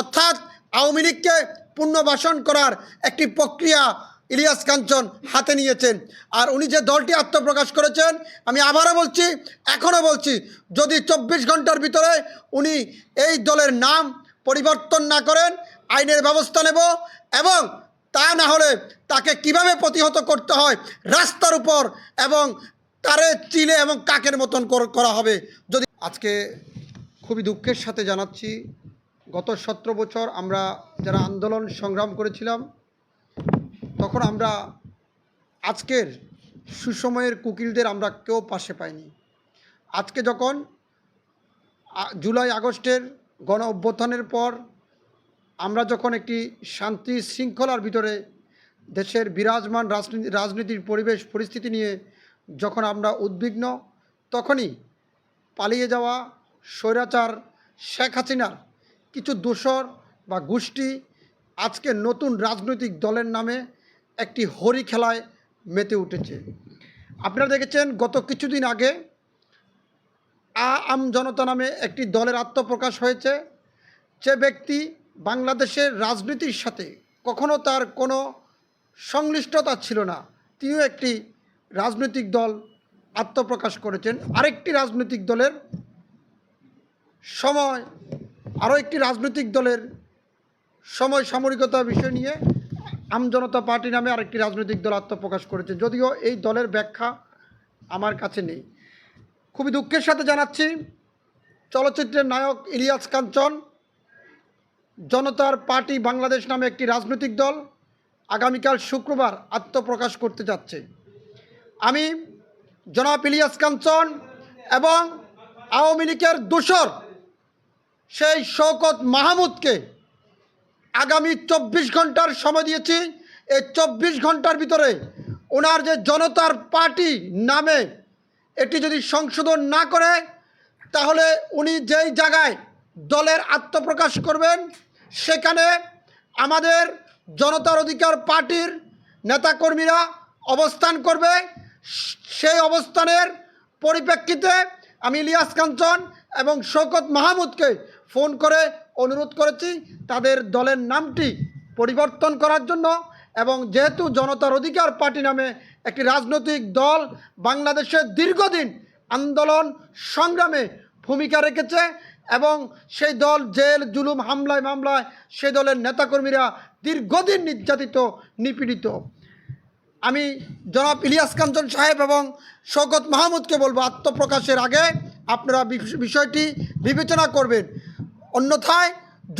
অর্থাৎ আওয়ামী লীগকে পুনর্বাসন করার একটি প্রক্রিয়া ইলিয়াস কাঞ্চন হাতে নিয়েছেন। আর উনি যে দলটি আত্মপ্রকাশ করেছেন, আমি আবারও বলছি, এখনও বলছি, যদি চব্বিশ ঘণ্টার ভিতরে উনি এই দলের নাম পরিবর্তন না করেন, আইনের ব্যবস্থা নেব এবং তা না হলে তাকে কীভাবে প্রতিহত করতে হয় রাস্তার উপর এবং তারে চিলে এবং কাকের মতন করা হবে। যদি আজকে খুবই দুঃখের সাথে জানাচ্ছি গত সতেরো বছর আমরা যারা আন্দোলন সংগ্রাম করেছিলাম, তখন আমরা আজকের সুসময়ের কুকিলদের আমরা কেউ পাশে পাইনি। আজকে যখন জুলাই আগস্টের গণ অভ্যুত্থানের পর আমরা যখন একটি শান্তি শৃঙ্খলার ভিতরে দেশের বিরাজমান রাজনীতি, রাজনীতির পরিবেশ, পরিস্থিতি নিয়ে যখন আমরা উদ্বিগ্ন, তখনই পালিয়ে যাওয়া স্বৈরাচার শেখ হাসিনার কিছু দোসর বা গোষ্ঠী আজকে নতুন রাজনৈতিক দলের নামে একটি হরি খেলায় মেতে উঠেছে। আপনারা দেখেছেন, গত কিছুদিন আগে আ আম জনতা নামে একটি দলের আত্মপ্রকাশ হয়েছে। যে ব্যক্তি বাংলাদেশের রাজনীতির সাথে কখনো তার কোনো সংশ্লিষ্টতা ছিল না, তিনিও একটি রাজনৈতিক দল আত্মপ্রকাশ করেছেন। আরেকটি রাজনৈতিক দলের সময় আরও একটি রাজনৈতিক দলের সময় সামরিকতা বিষয় নিয়ে আমজনতা পার্টি নামে আরেকটি রাজনৈতিক দল আত্মপ্রকাশ করেছে। যদিও এই দলের ব্যাখ্যা আমার কাছে নেই। খুবই দুঃখের সাথে জানাচ্ছি, চলচ্চিত্রের নায়ক ইলিয়াস কাঞ্চন, জনতার পার্টি বাংলাদেশ নামে একটি রাজনৈতিক দল আগামীকাল শুক্রবার আত্মপ্রকাশ করতে যাচ্ছে। আমি জনাব ইলিয়াস কাঞ্চন এবং আওয়ামী লীগের দোসর সেই শওকত মাহমুদকে আগামী চব্বিশ ঘণ্টার সময় দিয়েছি। এই চব্বিশ ঘণ্টার ভিতরে ওনার যে জনতার পার্টি নামে এটি যদি সংশোধন না করে, তাহলে উনি যেই জায়গায় দলের আত্মপ্রকাশ করবেন, সেখানে আমাদের জনতার অধিকার পার্টির নেতাকর্মীরা অবস্থান করবে। সেই অবস্থানের পরিপ্রেক্ষিতে আমি ইলিয়াস কাঞ্চন এবং শওকত মাহমুদকে ফোন করে অনুরোধ করেছি তাদের দলের নামটি পরিবর্তন করার জন্য এবং যেহেতু জনতার অধিকার পার্টি নামে একটি রাজনৈতিক দল বাংলাদেশের দীর্ঘদিন আন্দোলন সংগ্রামে ভূমিকা রেখেছে এবং সেই দল জেল, জুলুম, হামলায় মামলায় সেই দলের নেতাকর্মীরা দীর্ঘদিন নির্যাতিত, নিপীড়িত। আমি জনাব ইলিয়াস কাঞ্চন সাহেব এবং শওকত মাহমুদকে বলব আত্মপ্রকাশের আগে আপনারা বিষয়টি বিবেচনা করবেন। অন্যথায়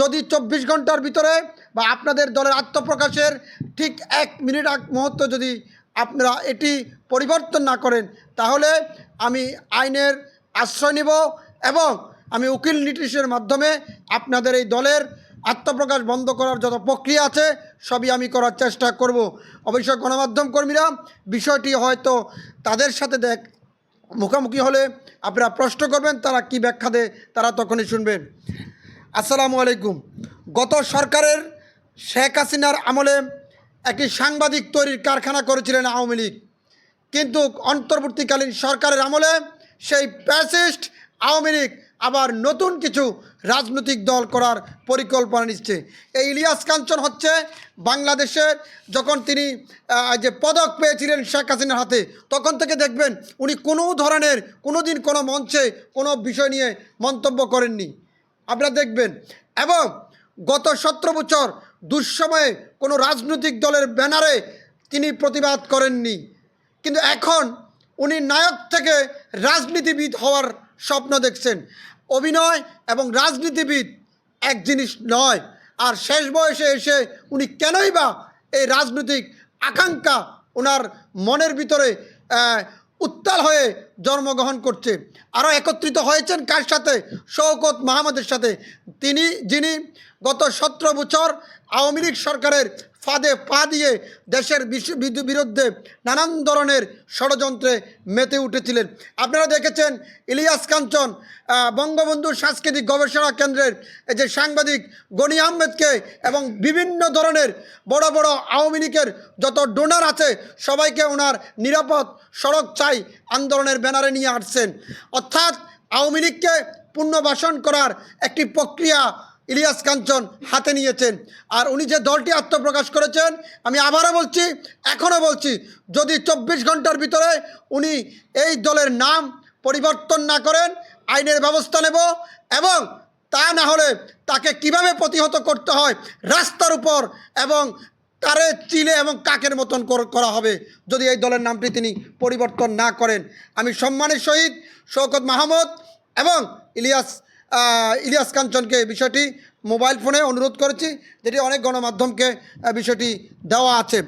যদি চব্বিশ ঘণ্টার ভিতরে বা আপনাদের দলের আত্মপ্রকাশের ঠিক এক মিনিট এক মুহূর্ত যদি আপনারা এটি পরিবর্তন না করেন, তাহলে আমি আইনের আশ্রয় নিব এবং আমি উকিল নিটিশের মাধ্যমে আপনাদের এই দলের আত্মপ্রকাশ বন্ধ করার যত প্রক্রিয়া আছে, সবই আমি করার চেষ্টা করব। অবশ্য গণমাধ্যম কর্মীরা বিষয়টি হয়তো তাদের সাথে দেখ, মুখোমুখি হলে আপনারা প্রশ্ন করবেন, তারা কি ব্যাখ্যা দেয়, তারা তখনই শুনবেন। আসসালামু আলাইকুম। গত সরকারের শেখ হাসিনার আমলে একটি সাংবাদিক তৈরির কারখানা করেছিলেন আওয়ামী লীগ। কিন্তু অন্তর্বর্তীকালীন সরকারের আমলে সেই প্যাসিস্ট আওয়ামী লীগ আবার নতুন কিছু রাজনৈতিক দল করার পরিকল্পনা নিচ্ছে। এই ইলিয়াস কাঞ্চন হচ্ছে বাংলাদেশের যখন তিনি যে পদক পেয়েছিলেন শেখ হাসিনার হাতে, তখন থেকে দেখবেন উনি কোনো ধরনের কোনো দিন কোনো মঞ্চে কোনো বিষয় নিয়ে মন্তব্য করেননি। আপনারা দেখবেন। এবং গত সতেরো বছর দুঃসময়ে কোনো রাজনৈতিক দলের ব্যানারে তিনি প্রতিবাদ করেননি। কিন্তু এখন উনি নায়ক থেকে রাজনীতিবিদ হওয়ার স্বপ্ন দেখছেন। অভিনয় এবং রাজনীতিবিদ এক জিনিস নয়। আর শেষ বয়সে এসে উনি কেনই বা এই রাজনৈতিক আকাঙ্ক্ষা ওনার মনের ভিতরে উত্তাল হয়ে জন্মগ্রহণ করছে। আরও একত্রিত হয়েছেন কার সাথে? শওকত মাহমুদের সাথে। তিনি, যিনি গত সতেরো বছর আওয়ামী লীগ সরকারের ফাঁদে পা দিয়ে দেশের বিরুদ্ধে নানান ধরনের ষড়যন্ত্রে মেতে উঠেছিলেন। আপনারা দেখেছেন ইলিয়াস কাঞ্চন বঙ্গবন্ধু সাংস্কৃতিক গবেষণা কেন্দ্রের যে সাংবাদিক গনি আহমেদকে এবং বিভিন্ন ধরনের বড় বড় আওয়ামী লীগের যত ডোনার আছে, সবাইকে ওনার নিরাপদ সড়ক চাই। আন্দোলনের ব্যানারে নিয়ে আসছেন। অর্থাৎ আওয়ামী লীগকে পুনর্বাসন করার একটি প্রক্রিয়া ইলিয়াস কাঞ্চন হাতে নিয়েছেন। আর উনি যে দলটি আত্মপ্রকাশ করেছেন, আমি আবারও বলছি, এখনও বলছি, যদি চব্বিশ ঘণ্টার ভিতরে উনি এই দলের নাম পরিবর্তন না করেন, আইনের ব্যবস্থা নেব এবং তা না হলে তাকে কীভাবে প্রতিহত করতে হয় রাস্তার উপর এবং তারে চিলে এবং কাকের মতন করা হবে যদি এই দলের নামটি তিনি পরিবর্তন না করেন। আমি সম্মানের সহিত শওকত মাহমুদ এবং ইলিয়াস ইলিয়াস কাঞ্চনকে বিষয়টি মোবাইল ফোনে অনুরোধ করেছি, যেটি অনেক গণমাধ্যমকে বিষয়টি দেওয়া আছে।